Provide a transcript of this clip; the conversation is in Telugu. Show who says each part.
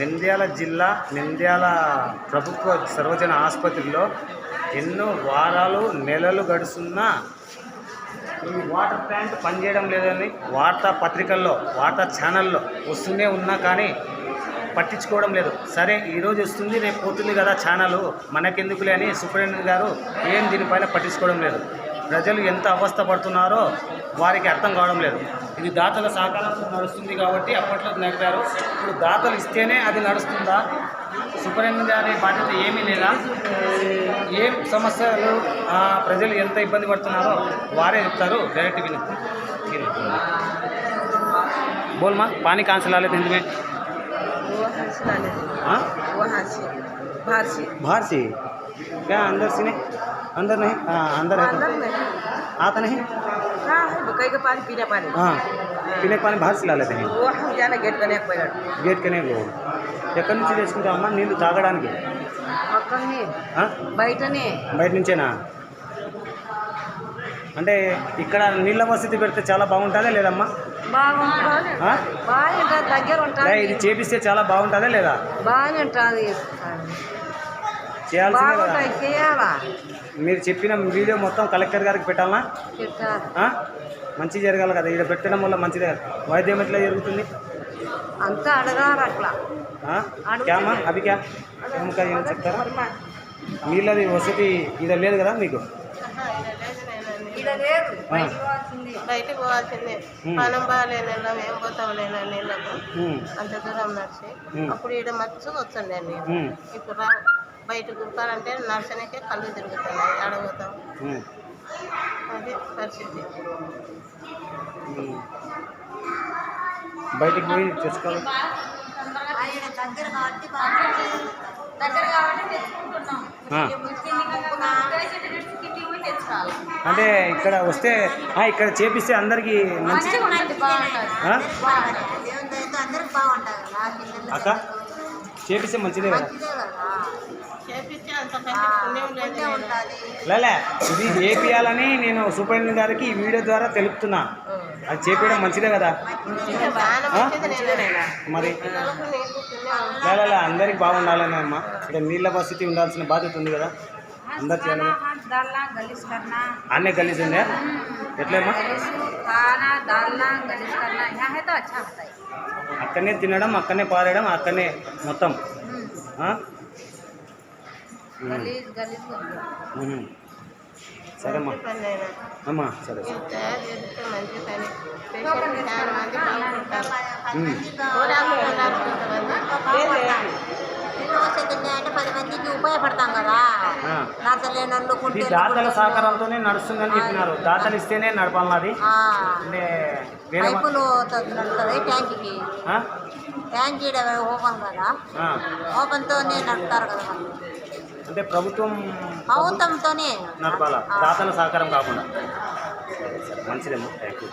Speaker 1: నంద్యాల జిల్లా నంద్యాల ప్రభుత్వ సర్వజన ఆసుపత్రిలో ఎన్నో వారాలు నెలలు గడుస్తున్నా ఈ వాటర్ ట్యాంక్ పనిచేయడం లేదని వార్తా పత్రికల్లో వార్తా ఛానల్లో వస్తూనే ఉన్నా కానీ పట్టించుకోవడం లేదు. సరే ఈరోజు వస్తుంది రేపు పోతుంది కదా ఛానల్. మనకెందుకులే అని సూపరింటెండెంట్ గారు ఏం దీనిపైన పట్టించుకోవడం లేదు. ప్రజలు ఎంత అవస్థ పడుతున్నారో వారికి అర్థం కావడం లేదు. ఇది దాతల సహకారంతో నడుస్తుంది కాబట్టి అప్పట్లో నడిపారు. ఇప్పుడు దాతలు ఇస్తేనే అది నడుస్తుందా? సూపరింటెండెంట్ అనే బాధ్యత ఏమీ లేదా? ఏం సమస్యలు ప్రజలు ఎంత ఇబ్బంది పడుతున్నారో వారే చెప్తారు. డైరెక్ట్ విని. బోల్మా పానీ కాన్సల్ అవ్వలేదు ఎందుకు हैं तुम्हें
Speaker 2: वहाँ से ला लेते हैं।
Speaker 1: हाँ
Speaker 2: वहाँ से बाहर से
Speaker 1: बाहर से क्या अंदर से नहीं अंदर नहीं हाँ अंदर है
Speaker 2: अंदर
Speaker 1: तो
Speaker 2: में
Speaker 1: आता नहीं
Speaker 2: हाँ है मकई का पानी पीना पानी
Speaker 1: हाँ पीने का पानी बाहर से ला लेते हैं
Speaker 2: वो हम जाना गेट करने एक पैर
Speaker 1: గేట్ కనే ఎక్కడి నుంచి తెచ్చుకుంటామమ్మా నీళ్ళు తాగడానికి
Speaker 2: అక్కడనే
Speaker 1: ఆ?
Speaker 2: బయటనే
Speaker 1: బయట నుంచేనా అంటే ఇక్కడ నీళ్ళ వసతి పెడితే చాలా బాగుంటుందా లేదమ్మా? ఇది చేపిస్తే చాలా బాగుంటుందా లేదా? మీరు చెప్పిన వీడియో మొత్తం కలెక్టర్ గారికి పెట్టాలా? మంచి జరగాలి కదా. ఇక్కడ పెట్టడం వల్ల మంచిదే. వైద్యం ఎట్లా జరుగుతుంది?
Speaker 2: అంతా అడగాలి అట్లా?
Speaker 1: క్యామా? చెప్తారా? నీళ్ళది వసతి ఇది లేదు కదా మీకు.
Speaker 3: బయటకు పోవాల్సిందే. పానం బాగాలేని వాళ్ళం ఏం పోతాం లేని నీళ్ళకు అంత దూరం నడిచి. అప్పుడు ఈడ మచ్చు వస్తుండే
Speaker 1: ఉమ్,
Speaker 3: ఇప్పుడు రా బయటకు ఉరుకాలంటే నర్సనకే కళ్ళు తిరుగుతున్నాయి. అడగతాం అది పరిస్థితి.
Speaker 1: బయటికి పోయి తెచ్చుకోవాలి ఆ. అంటే ఇక్కడ వస్తే ఆ, ఇక్కడ చేపిస్తే అందరికీ మంచి? అక్క చేపిస్తే మంచిదే కదా. లేలే ఇది చేపియాలని నేను సూపరింటెండెంట్ గారికి ఈ వీడియో ద్వారా తెలుపుతున్నా. అది చేపించడం మంచిదే కదా? మరి? లేలే అందరికి బాగుండాలని అమ్మా. ఇక్కడ నీళ్ళ వసతి ఉండాల్సిన బాధ్యత ఉంది కదా? అందరు చేయాలి అన్నీ గలీజ్ ఉందా ఎట్లేమ్మా అక్కడనే తినడం అక్కడనే పారేయడం అక్కడనే మొత్తం. సరేమ్మా. అమ్మా సరే
Speaker 4: ఉపయోగపడతాం.
Speaker 1: ఇది దాతల సహకారంతోనే నడుస్తుందని చెప్పినారు. దాతలు ఇస్తేనే నడపాలన్నది అంటే వేరే
Speaker 4: ట్యాంక్కి? ట్యాంక్ ఓపెన్ కదా. ఓపెన్తోనే నడుపుతారు కదా.
Speaker 1: అంటే ప్రభుత్వం
Speaker 4: ప్రభుత్వంతోనే.
Speaker 1: నడపాలా? దాతల సహకారం కాకుండా. మంచిదేమ్మా థ్యాంక్ యూ